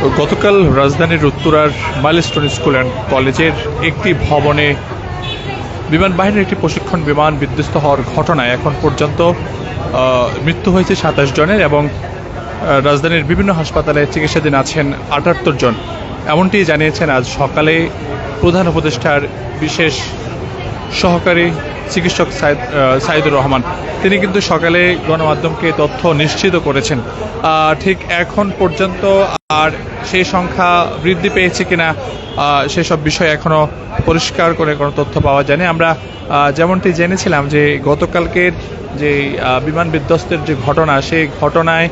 গতকাল রাজধানীর উত্তরার মাইলস্টোন স্কুল অ্যান্ড কলেজের একটি ভবনে বিমান বাহিনীর একটি প্রশিক্ষণ বিমান বিধ্বস্ত হওয়ার ঘটনায় এখন পর্যন্ত মৃত্যু হয়েছে সাতাশ জনের এবং রাজধানীর বিভিন্ন হাসপাতালে চিকিৎসাধীন আছেন আটাত্তর জন। এমনটি জানিয়েছেন আজ সকালে প্রধান উপদেষ্টার বিশেষ সহকারী চিকিৎসক সাইদ সাইদুর রহমান। তিনি কিন্তু সকালে গণমাধ্যমকে তথ্য নিশ্চিত করেছেন। ঠিক এখন পর্যন্ত আর সেই সংখ্যা বৃদ্ধি পেয়েছে কিনা সেসব বিষয় এখনও পরিষ্কার করে কোনো তথ্য পাওয়া যায়নি। আমরা যেমনটি জেনেছিলাম যে গতকালকের যে বিমান বিধ্বস্তের যে ঘটনা, সেই ঘটনায়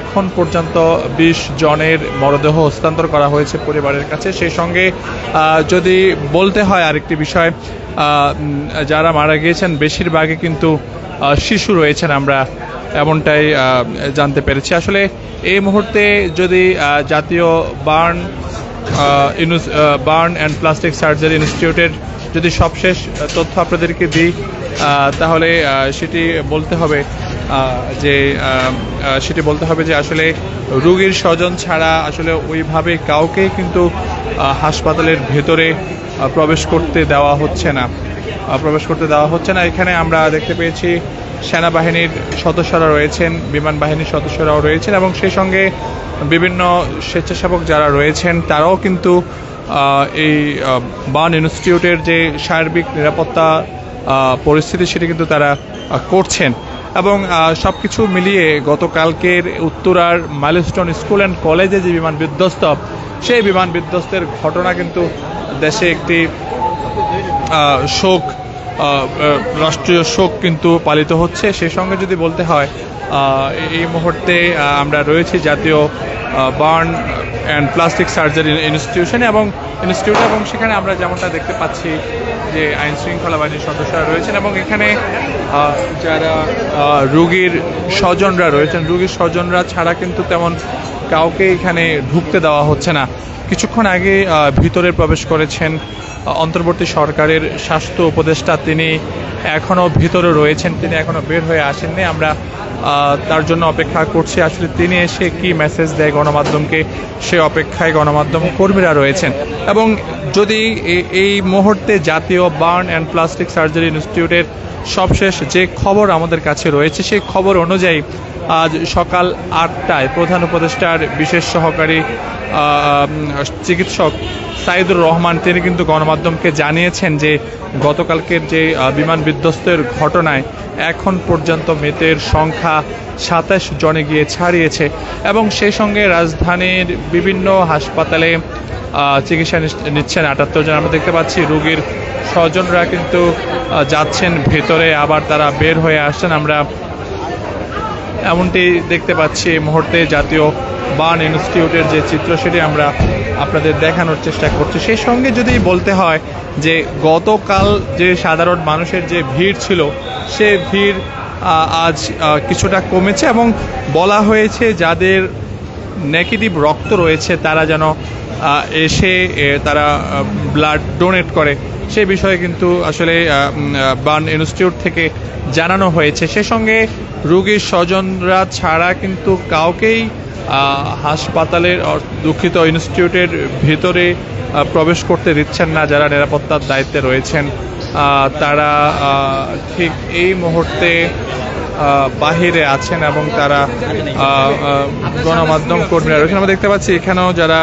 এখন পর্যন্ত বিশ জনের মরদেহ হস্তান্তর করা হয়েছে পরিবারের কাছে। সেই সঙ্গে যদি বলতে হয় আরেকটি বিষয় যারা মারা গিয়েছেন, বেশিরভাগই কিন্তু শিশু রয়েছেন। আমরা এমনটাই জানতে পেরেছি। আসলে এই মুহূর্তে যদি জাতীয় burn burn and plastic surgery ইনস্টিটিউটের যদি সবশেষ তথ্য আপনাদেরকে দিই তাহলে সেটি বলতে হবে যে সেটি বলতে হবে যে আসলে রোগীর স্বজন ছাড়া আসলে ওইভাবে কাউকে কিন্তু হাসপাতালের ভেতরে প্রবেশ করতে দেওয়া হচ্ছে না। প্রবেশ করতে দেওয়া হচ্ছে না। এখানে আমরা দেখতে পেয়েছি সেনাবাহিনীর সদস্যরা রয়েছেন, বিমান বাহিনীর সদস্যরাও রয়েছেন এবং সেই সঙ্গে বিভিন্ন স্বেচ্ছাসেবক যারা রয়েছেন, তারাও কিন্তু এই বার্ন ইনস্টিটিউটের যে সার্বিক নিরাপত্তা পরিস্থিতি সেটি কিন্তু তারা করছেন এবং সব কিছু মিলিয়ে গতকালকের উত্তরার মাইলস্টোন স্কুল অ্যান্ড কলেজে যে বিমান বিধ্বস্ত, সেই বিমান বিধ্বস্তের ঘটনা কিন্তু দেশে একটি শোক রাষ্ট্রীয় শোক কিন্তু পালিত হচ্ছে। সেই সঙ্গে যদি বলতে হয় এই মুহূর্তে আমরা রয়েছি জাতীয় burn and plastic surgery institution এবং ইনস্টিটিউট এবং সেখানে আমরা যেমনটা দেখতে পাচ্ছি যে আইন শৃঙ্খলা বাহিনীর সদস্যরা রয়েছেন এবং এখানে যারা রুগীর স্বজনরা রয়েছেন, রুগীর স্বজনরা ছাড়া কিন্তু তেমন কাউকে এখানে ঢুকতে দেওয়া হচ্ছে না। কিছুক্ষণ আগে ভিতরে প্রবেশ করেছেন অন্তর্বর্তী সরকারের স্বাস্থ্য উপদেষ্টা। তিনি এখনও ভিতরে রয়েছেন, তিনি এখনও বের হয়ে আসেননি। আমরা তার জন্য অপেক্ষা করছি। আসলে তিনি এসে কি মেসেজ দেয় গণমাধ্যমকে, সে অপেক্ষায় গণমাধ্যম কর্মীরা রয়েছেন। এবং যদি এই মুহূর্তে জাতীয় বার্ন অ্যান্ড প্লাস্টিক সার্জারি ইনস্টিটিউটের সবশেষ যে খবর আমাদের কাছে রয়েছে, সেই খবর অনুযায়ী আজ সকাল আটটায় প্রধান উপদেষ্টার বিশেষ সহকারী চিকিৎসক সাইদুর রহমান, তিনি কিন্তু গণমাধ্যমকে জানিয়েছেন যে গতকালকের যে বিমান বিধ্বস্তের ঘটনায় এখন পর্যন্ত মৃতের সংখ্যা সাতাশ জনে গিয়ে ছাড়িয়েছে এবং সেই সঙ্গে রাজধানীর বিভিন্ন হাসপাতালে চিকিৎসা নিচ্ছেন আটাত্তর জন। আমরা দেখতে পাচ্ছি রোগীর স্বজনরা কিন্তু যাচ্ছেন ভেতরে, আবার তারা বের হয়ে আসছেন। আমরা এমনটি দেখতে পাচ্ছি এই মুহূর্তে জাতীয় বার্ন ইনস্টিটিউটের যে চিত্র সেটি আমরা আপনাদের দেখানোর চেষ্টা করছি। সেই সঙ্গে যদি বলতে হয় যে গতকাল যে সাধারণ মানুষের যে ভিড় ছিল, সে ভিড় আজ কিছুটা কমেছে এবং বলা হয়েছে যাদের নেগেটিভ রক্ত রয়েছে তারা যেন এসে তারা ব্লাড ডোনেট করে। সে বিষয়ে কিন্তু আসলে বার্ন ইনস্টিটিউট থেকে জানানো হয়েছে। সে সঙ্গে রোগীর স্বজনরা ছাড়া কিন্তু কাউকেই হাসপাতালের দুঃখিত ইনস্টিটিউটের ভিতরে প্রবেশ করতে দিচ্ছেন না যারা নিরাপত্তার দায়িত্বে রয়েছেন। তারা ঠিক এই মুহূর্তে বাহিরে আছেন এবং তারা গণমাধ্যম কর্মীরা রয়েছেন। আমরা দেখতে পাচ্ছি এখানেও যারা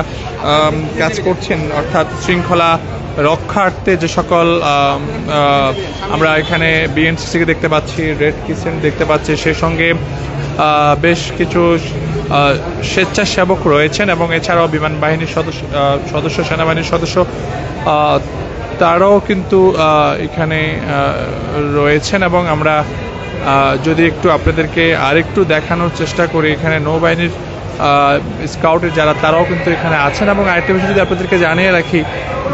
কাজ করছেন, অর্থাৎ শৃঙ্খলা রক্ষার্থে যে সকল আমরা এখানে বিএনসিসিকে দেখতে পাচ্ছি রেড কিচেন দেখতে পাচ্ছি, সেই সঙ্গে বেশ কিছু স্বেচ্ছাসেবক রয়েছেন এবং এছাড়াও বিমান বাহিনীর সদস্য সদস্য, সেনাবাহিনীর সদস্য তারাও কিন্তু এখানে রয়েছেন এবং আমরা যদি একটু আপনাদেরকে আরেকটু দেখানোর চেষ্টা করি, এখানে নৌবাহিনীর স্কাউটের যারা, তারাও কিন্তু এখানে আছেন এবং আরেকটা বিষয় যদি আপনাদেরকে জানিয়ে রাখি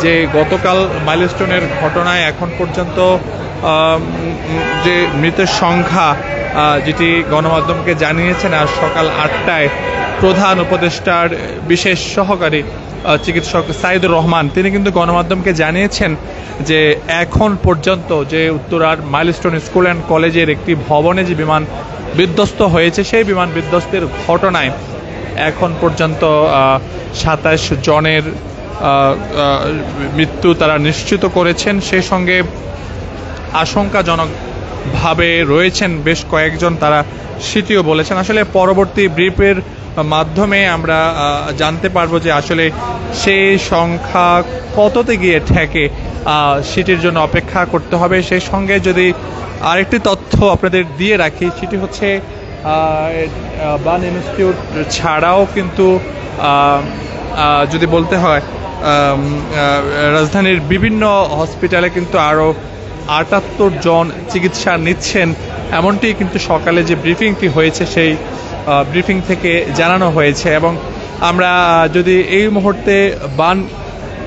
যে গতকাল মাইলস্টোনের ঘটনায় এখন পর্যন্ত যে মৃতের সংখ্যা যেটি গণমাধ্যমকে জানিয়েছেন, আজ সকাল আটটায় প্রধান উপদেষ্টার বিশেষ সহকারী চিকিৎসক সাইদুর রহমান, তিনি কিন্তু গণমাধ্যমকে জানিয়েছেন যে এখন পর্যন্ত যে উত্তরার মাইলস্টোন স্কুল অ্যান্ড কলেজের একটি ভবনে যে বিমান বিধ্বস্ত হয়েছে, সেই বিমান বিধ্বস্তের ঘটনায় এখন পর্যন্ত সাতাশ জনের মৃত্যু তারা নিশ্চিত করেছেন। সেই সঙ্গে আশঙ্কাজনকভাবে রয়েছেন বেশ কয়েকজন তারা, সেটিও বলেছেন। আসলে পরবর্তী ব্রিফের মাধ্যমে আমরা জানতে পারব যে আসলে সেই সংখ্যা কততে গিয়ে ঠেকে সেটির জন্য অপেক্ষা করতে হবে। সেই সঙ্গে যদি আরেকটি তথ্য আপনাদের দিয়ে রাখি, সেটি হচ্ছে বান ইনস্টিটিউট ছাড়াও কিন্তু যদি বলতে হয় রাজধানীর বিভিন্ন হসপিটালে কিন্তু আরও আটাত্তর জন চিকিৎসা নিচ্ছেন। এমনটি কিন্তু সকালে যে ব্রিফিংটি হয়েছে সেই ব্রিফিং থেকে জানানো হয়েছে। এবং আমরা যদি এই মুহূর্তে বান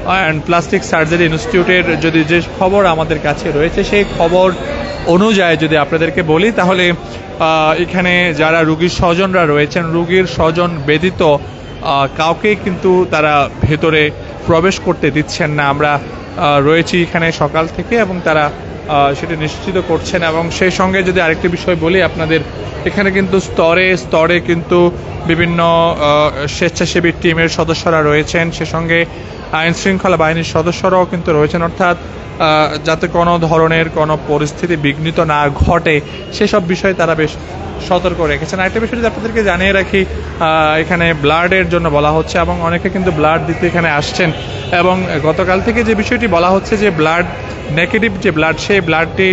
অ্যান্ড প্লাস্টিক সার্জারি ইনস্টিটিউটের যদি যে খবর আমাদের কাছে রয়েছে সেই খবর অনুযায়ী যদি আপনাদেরকে বলি তাহলে এখানে যারা রুগীর স্বজনরা রয়েছেন রুগীর স্বজন ব্যতীত আহ, কাউকেই কিন্তু তারা ভেতরে প্রবেশ করতে দিচ্ছেন না। আমরা রয়েছি এখানে সকাল থেকে এবং তারা সেটা নিশ্চিত করছেন এবং সেই সঙ্গে যদি আরেকটি বিষয় বলি, আপনাদের এখানে কিন্তু স্তরে স্তরে কিন্তু বিভিন্ন স্বেচ্ছাসেবী টিমের সদস্যরা রয়েছেন। সে সঙ্গে আইন শৃঙ্খলা বাহিনীর সদস্যরাও কিন্তু রয়েছেন, অর্থাৎ যাতে কোনো ধরনের কোনো পরিস্থিতি বিঘ্নিত না ঘটে, সেসব বিষয়ে তারা বেশ সতর্ক রেখেছেন। আরেকটা বিষয় যদি আপনাদেরকে জানিয়ে রাখি এখানে ব্লাডের জন্য বলা হচ্ছে এবং অনেকে কিন্তু ব্লাড দিতে এখানে আসছেন এবং গতকাল থেকে যে বিষয়টি বলা হচ্ছে যে ব্লাড, নেগেটিভ যে ব্লাড, সেই ব্লাডটি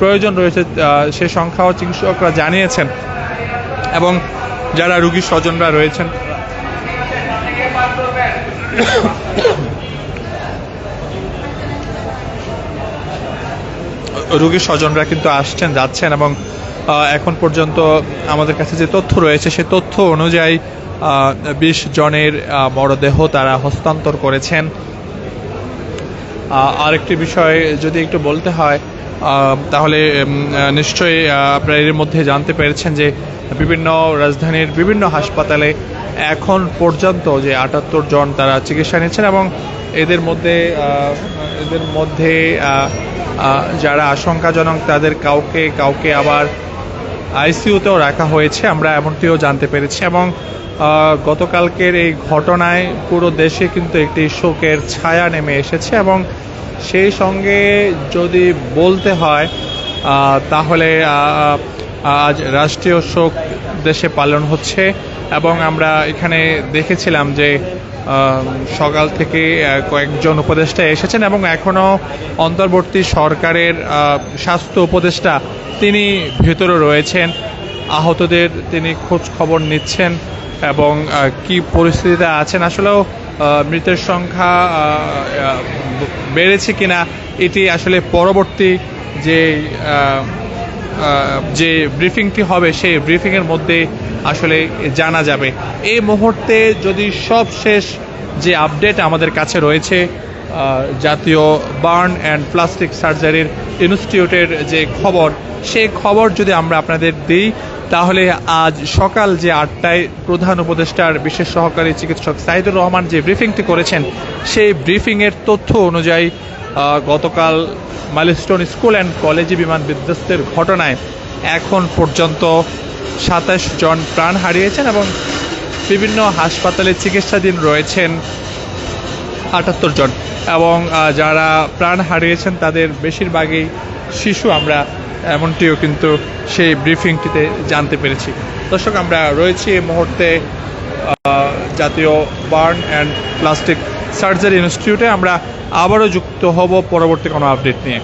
প্রয়োজন রয়েছে সে সংখ্যাও চিকিৎসকরা জানিয়েছেন এবং যারা রুগীর স্বজনরা রয়েছেন রোগীর স্বজনরা কিন্তু আসছেন, যাচ্ছেন এবং এখন পর্যন্ত আমাদের কাছে যে তথ্য রয়েছে, সে তথ্য অনুযায়ী বিশ জনের মরদেহ তারা হস্তান্তর করেছেন। আরেকটি বিষয় যদি একটু বলতে হয় তাহলে নিশ্চয়ই আপনারা এর মধ্যে জানতে পেরেছেন যে বিভিন্ন রাজধানীর বিভিন্ন হাসপাতালে এখন পর্যন্ত যে আটাত্তর জন তারা চিকিৎসা নিচ্ছেন এবং এদের মধ্যে এদের মধ্যে যারা আশঙ্কাজনক তাদের কাউকে কাউকে আবার আইসিইউতেও রাখা হয়েছে। আমরা এমনটিও জানতে পেরেছি এবং গতকালকের এই ঘটনায় পুরো দেশে কিন্তু একটি শোকের ছায়া নেমে এসেছে এবং সেই সঙ্গে যদি বলতে হয় তাহলে আজ রাষ্ট্রীয় শোক দেশে পালন হচ্ছে এবং আমরা এখানে দেখেছিলাম যে সকাল থেকে কয়েকজন উপদেষ্টা এসেছেন এবং এখনও অন্তর্বর্তী সরকারের স্বাস্থ্য উপদেষ্টা তিনি ভেতরে রয়েছেন। আহতদের তিনি খোঁজ খবর নিচ্ছেন এবং কি পরিস্থিতিতে আছেন আসলেও মৃতের সংখ্যা বেড়েছে কিনা এটি আসলে পরবর্তী যে যে ব্রিফিংটি হবে, সেই ব্রিফিংয়ের মধ্যে আসলে জানা যাবে। এই মুহূর্তে যদি সব শেষ যে আপডেট আমাদের কাছে রয়েছে জাতীয় বার্ন অ্যান্ড প্লাস্টিক সার্জারির ইনস্টিটিউটের যে খবর, সেই খবর যদি আমরা আপনাদের দিই, তাহলে আজ সকাল যে আটটায় প্রধান উপদেষ্টার বিশেষ সহকারী চিকিৎসক সাইদুর রহমান যে ব্রিফিংটি করেছেন, সেই ব্রিফিংয়ের তথ্য অনুযায়ী গতকাল মাইলস্টোন স্কুল অ্যান্ড কলেজে বিমান বিধ্বস্তের ঘটনায় এখন পর্যন্ত সাতাশ জন প্রাণ হারিয়েছেন এবং বিভিন্ন হাসপাতালে চিকিৎসাধীন রয়েছেন আটাত্তর জন। এবং যারা প্রাণ হারিয়েছেন তাদের বেশিরভাগই শিশু আমরা, এমনটিও কিন্তু সেই ব্রিফিংটিতে জানতে পেরেছি। দর্শক, আমরা রয়েছি এই মুহূর্তে জাতীয় বার্ন অ্যান্ড প্লাস্টিক সার্জারি ইনস্টিটিউটে। আমরা আবারও যুক্ত হব পরবর্তী কোনো আপডেট নিয়ে।